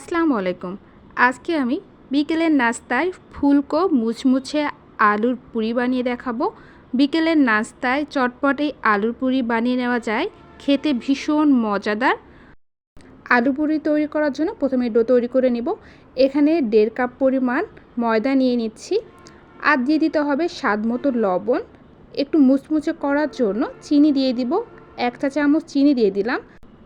আসসালামু আলাইকুম। আজকে আমি বিকেলের নাস্তায় ফুলকো মুচমুচে আলুর পুরি বানিয়ে দেখাবো। বিকেলের নাস্তায় চটপটে আলুর পুরি বানিয়ে নেওয়া যায়। খেতে ভীষণ মজাদার। আলু পুরি তৈরি করার জন্য প্রথমে ডো তৈরি করে নিব। এখানে দেড় কাপ পরিমাণ ময়দা নিয়ে নিচ্ছি। আর দিয়ে দিতে হবে স্বাদ মতো লবণ। একটু মুচমুচে করার জন্য চিনি দিয়ে দিব। এক চা চামচ চিনি দিয়ে দিলাম।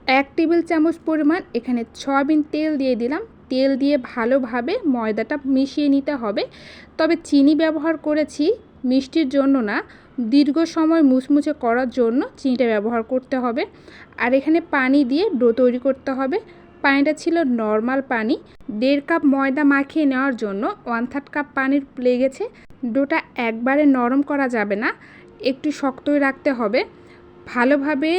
এক টেবিল চামচ পরিমাণ এখানে সয়াবিন তেল দিয়ে দিলাম। তেল দিয়ে ভালোভাবে ময়দাটা মিশিয়ে নিতে হবে। তবে চিনি ব্যবহার করেছি মিষ্টির জন্য না। দীর্ঘ সময় মুচমুচে করার জন্য চিনিটা ব্যবহার করতে হবে। আর এখানে পানি দিয়ে ডো তৈরি করতে হবে। পানিটা ছিল নর্মাল পানি। দেড় কাপ ময়দা মাখিয়ে নেওয়ার জন্য ওয়ান থার্ড কাপ পানির লেগেছে। ডোটা একবারে নরম করা যাবে না। একটু শক্তই রাখতে হবে। ভালোভাবে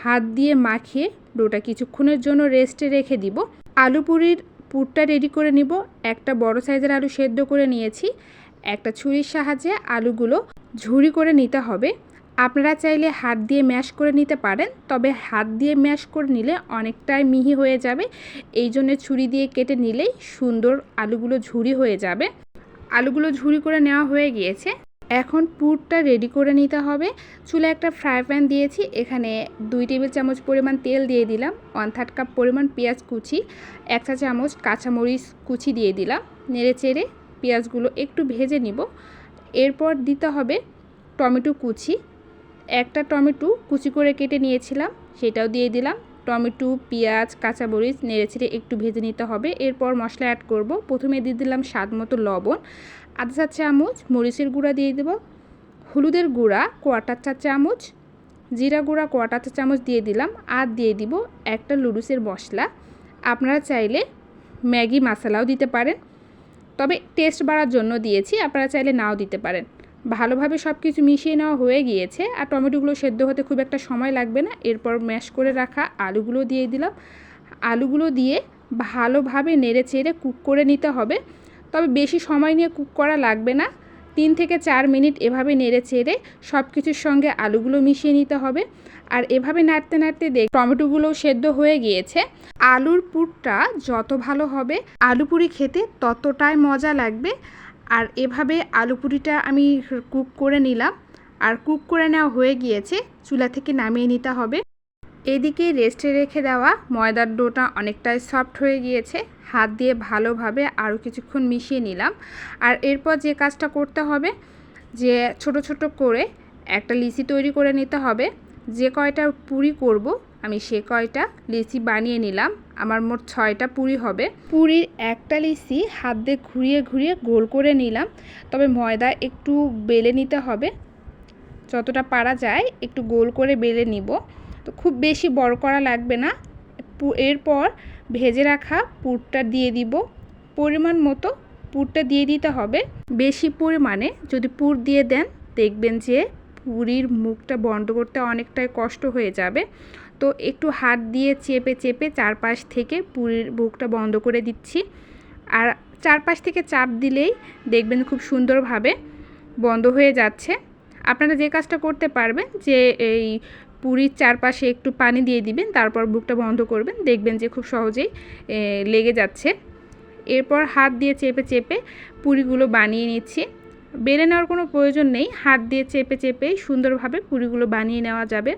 হাত দিয়ে মাখিয়ে ডোটা কিছুক্ষণের জন্য রেস্টে রেখে দিব। আলু পুরির পুরটা রেডি করে নিব। একটা বড় সাইজের আলু সেদ্ধ করে নিয়েছি। একটা ছুরির সাহায্যে আলুগুলো ঝুরি করে নিতে হবে। আপনারা চাইলে হাত দিয়ে ম্যাশ করে নিতে পারেন, তবে হাত দিয়ে ম্যাশ করে নিলে অনেকটাই মিহি হয়ে যাবে। এই জন্য ছুরি দিয়ে কেটে নিলেই সুন্দর আলুগুলো ঝুরি হয়ে যাবে। আলুগুলো ঝুরি করে নেওয়া হয়ে গিয়েছে। এখন পুরটা রেডি করে নিতে হবে। চুলে একটা ফ্রাই প্যান দিয়েছি, এখানে দুই টেবিল চামচ পরিমাণ তেল দিয়ে দিলাম ওয়ান থার্ড কাপ পরিমাণ পেঁয়াজ কুচি, এক চা চামচ কাঁচামরিচ কুচি দিয়ে দিলাম। নেড়ে চেড়ে পেঁয়াজগুলো একটু ভেজে নিব। এরপর দিতে হবে টমেটো কুচি। একটা টমেটো কুচি করে কেটে নিয়েছিলাম, সেটাও দিয়ে দিলাম। টমেটো, পেঁয়াজ, কাঁচামরিচ, নেড়ে ছেড়ে একটু ভেজে নিতে হবে। এরপর মশলা অ্যাড করব। প্রথমে দিয়ে দিলাম স্বাদ মতো লবণ। আধা চা চামচ, মরিচের গুঁড়া দিয়ে দেব। হলুদের গুঁড়া কোয়াটার চা চামচ, জিরা গুঁড়া কোয়াটার চা চামচ দিয়ে দিলাম। আর দিয়ে দিব একটা লুডুসের মশলা। আপনারা চাইলে ম্যাগি মশলাও দিতে পারেন। তবে টেস্ট বাড়ার জন্য দিয়েছি, আপনারা চাইলে নাও দিতে পারেন। ভালোভাবে সব কিছু মিশিয়ে নেওয়া হয়ে গিয়েছে। আর টমেটোগুলো সেদ্ধ হতে খুব একটা সময় লাগবে না। এরপর ম্যাশ করে রাখা আলুগুলো দিয়ে দিলাম। আলুগুলো দিয়ে ভালোভাবে নেড়ে চেড়ে কুক করে নিতে হবে। তবে বেশি সময় নিয়ে কুক করা লাগবে না। তিন থেকে চার মিনিট এভাবে নেড়ে চেড়ে সব কিছুর সঙ্গে আলুগুলো মিশিয়ে নিতে হবে। আর এভাবে নাড়তে নাড়তে দেখ টমেটোগুলো সেদ্ধ হয়ে গিয়েছে। আলুর পুরটা যত ভালো হবে, আলু পুরি খেতে ততটাই মজা লাগবে। আর এভাবে আলু পুরিটা আমি কুক করে নিলাম। আর কুক করে নেওয়া হয়ে গিয়েছে, চুলা থেকে নামিয়ে নিতে হবে। এদিকে রেস্টে রেখে দেওয়া ময়দার ডোটা অনেকটাই সফট হয়ে গিয়েছে। হাত দিয়ে ভালোভাবে আরও কিছুক্ষণ মিশিয়ে নিলাম। আর এরপর যে কাজটা করতে হবে, যে ছোট ছোট করে একটা লিচি তৈরি করে নিতে হবে। যে কয়টা পুরি করব, আমি সে কয়টা লিচি বানিয়ে নিলাম। আমার মোট ছয়টা পুরি হবে। পুরির একটা লিচি হাত দিয়ে ঘুরিয়ে ঘুরিয়ে গোল করে নিলাম। তবে ময়দা একটু বেলে নিতে হবে। যতটা পারা যায় একটু গোল করে বেলে নিব। তো খুব বেশি বড় করা লাগবে না। এরপর ভেজে রাখা পুরটা দিয়ে দিব। পরিমাণ মতো পুরটা দিয়ে দিতে হবে। বেশি পরিমাণে যদি পুর দিয়ে দেন, দেখবেন যে পুরির মুখটা বন্ধ করতে অনেকটাই কষ্ট হয়ে যাবে। তো একটু হাত দিয়ে চেপে চেপে চারপাশ থেকে পুরীর মুখটা বন্ধ করে দিচ্ছি। আর চারপাশ থেকে চাপ দিলেই দেখবেন খুব সুন্দরভাবে বন্ধ হয়ে যাচ্ছে। আপনারা যে কাজটা করতে পারবেন যে এই পুরীর চারপাশে একটু পানি দিয়ে দিবেন, তারপর বুকটা বন্ধ করবেন, দেখবেন যে খুব সহজেই লেগে যাচ্ছে। এরপর হাত দিয়ে চেপে চেপে পুরিগুলো বানিয়ে নিচ্ছি। বেড়ে নেওয়ার কোনো প্রয়োজন নেই, হাত দিয়ে চেপে চেপে সুন্দরভাবে পুরিগুলো বানিয়ে নেওয়া যাবে।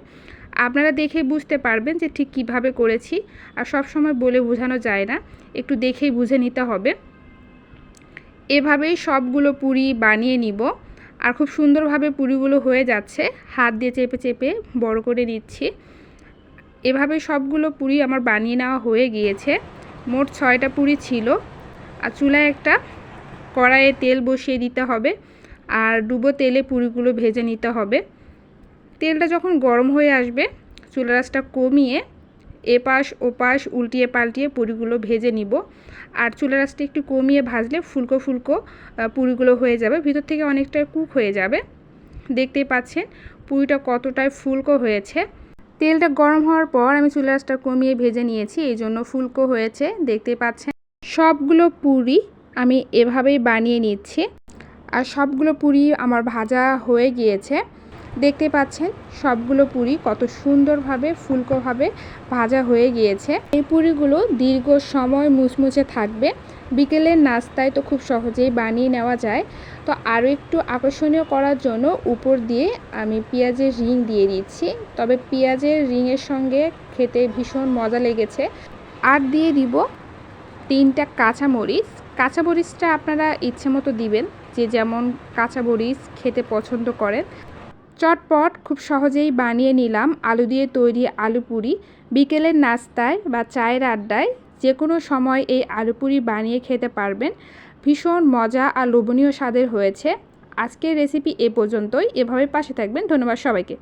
আপনারা দেখে বুঝতে পারবেন যে ঠিক কীভাবে করেছি, আর সব সময় বলে বোঝানো যায় না, একটু দেখেই বুঝে নিতে হবে। এভাবেই সবগুলো পুরি বানিয়ে নিব। আর খুব সুন্দরভাবে পুরিগুলো হয়ে যাচ্ছে। হাত দিয়ে চেপে চেপে বড় করে নিচ্ছি। এভাবে সবগুলো পুরি আমার বানিয়ে নেওয়া হয়ে গিয়েছে। মোট ছয়টা পুরি ছিল। আর চুলায় একটা কড়াইয়ে তেল বসিয়ে দিতে হবে আর ডুবো তেলে পুরিগুলো ভেজে নিতে হবে। তেলটা যখন গরম হয়ে আসবে, চুলা রাসটা কমিয়ে এপাশ, ওপাশ, উল্টিয়ে পাল্টিয়ে পুরিগুলো ভেজে নিব। আর চুলা রাসটা একটু কমিয়ে ভাজলে ফুলকো ফুলকো পুরিগুলো হয়ে যাবে। ভিতর থেকে অনেকটা কুক হয়ে যাবে। দেখতেই পাচ্ছেন পুরিটা কতটাই ফুলকো হয়েছে। তেলটা গরম হওয়ার পর আমি চুলা রাসটা কমিয়ে ভেজে নিয়েছি, এই জন্য ফুলকো হয়েছে। দেখতে পাচ্ছেন সবগুলো পুরি আমি এভাবেই বানিয়ে নিচ্ছি। আর সবগুলো পুরি আমার ভাজা হয়ে গিয়েছে। দেখতে পাচ্ছেন, সবগুলো পুরি কত সুন্দরভাবে, ফুলকোভাবে ভাজা হয়ে গিয়েছে। এই পুরিগুলো দীর্ঘ সময় মুচমুচে থাকবে। বিকেলের নাস্তায় তো খুব সহজেই বানিয়ে নেওয়া যায়। তো আরও একটু আকর্ষণীয় করার জন্য উপর দিয়ে আমি পেঁয়াজের রিং দিয়ে দিচ্ছি। তবে পেঁয়াজের রিংয়ের সঙ্গে খেতে ভীষণ মজা লেগেছে। আর দিয়ে দিব তিনটা কাঁচামরিচ। কাঁচামরিচটা আপনারা ইচ্ছে মতো দিবেন। যে যেমন কাঁচামরিচ খেতে পছন্দ করেন। চটপট খুব সহজেই বানিয়ে নিলাম। আলু দিয়ে তৈরি আলু পুরি। বিকেলের নাস্তায় বা চায়ের আড্ডায় যে কোনো সময় এই আলু পুরি বানিয়ে খেতে পারবেন। ভীষণ মজা আর লোভনীয় স্বাদের হয়েছে। আজকের রেসিপি এ পর্যন্তই। এভাবে পাশে থাকবেন। ধন্যবাদ সবাইকে।